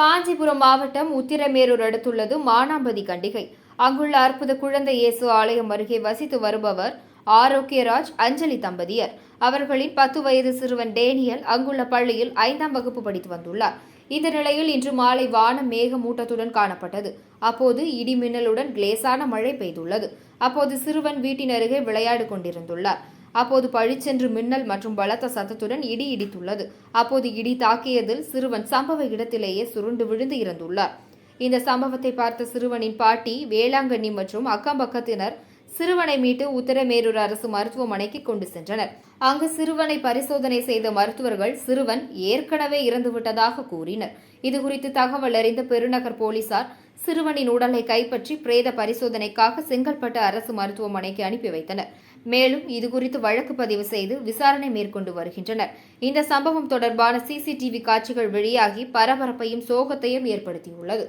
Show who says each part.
Speaker 1: காஞ்சிபுரம் மாவட்டம் உத்திரமேரூர் அடுத்துள்ளது மானாம்பதி கண்டிகை. அங்குள்ள அற்புத குழந்தை இயேசு ஆலயம் அருகே வசித்து வருபவர் ஆரோக்கியராஜ் அஞ்சலி தம்பதியர். அவர்களின் பத்து வயது சிறுவன் டேனியல் அங்குள்ள பள்ளியில் ஐந்தாம் வகுப்பு படித்து வந்துள்ளார். இந்த நிலையில் இன்று மாலை வானம் மேகமூட்டத்துடன் காணப்பட்டது. அப்போது இடி மின்னலுடன் லேசான மழை பெய்துள்ளது. அப்போது சிறுவன் வீட்டின் அருகே விளையாடு கொண்டிருந்துள்ளார். அப்போது பழிச்சென்று மின்னல் மற்றும் பலத்த சத்தத்துடன் இடி இடித்துள்ளது. அப்போது இடி தாக்கியதில் சிறுவன் சம்பவ இடத்திலேயே சுருண்டு விழுந்து இறந்துள்ளார். இந்த சம்பவத்தை பார்த்த சிறுவனின் பாட்டி வேளாங்கண்ணி மற்றும் அக்கம்பக்கத்தினர் சிறுவனை மீட்டு உத்தரமேரூர் அரசு மருத்துவமனைக்கு கொண்டு சென்றனர். அங்கு சிறுவனை பரிசோதனை செய்த மருத்துவர்கள் சிறுவன் ஏற்கனவே இறந்துவிட்டதாக கூறினர். இதுகுறித்து தகவல் அறிந்த பெருநகர் போலீசார் சிறுவனின் உடலை கைப்பற்றி பிரேத பரிசோதனைக்காக செங்கல்பட்டு அரசு மருத்துவமனைக்கு அனுப்பி வைத்தனர். மேலும் இதுகுறித்து வழக்கு பதிவு செய்து விசாரணை மேற்கொண்டு வருகின்றனர். இந்த சம்பவம் தொடர்பான சிசிடிவி காட்சிகள் வெளியாகி பரபரப்பையும் சோகத்தையும் ஏற்படுத்தியுள்ளது.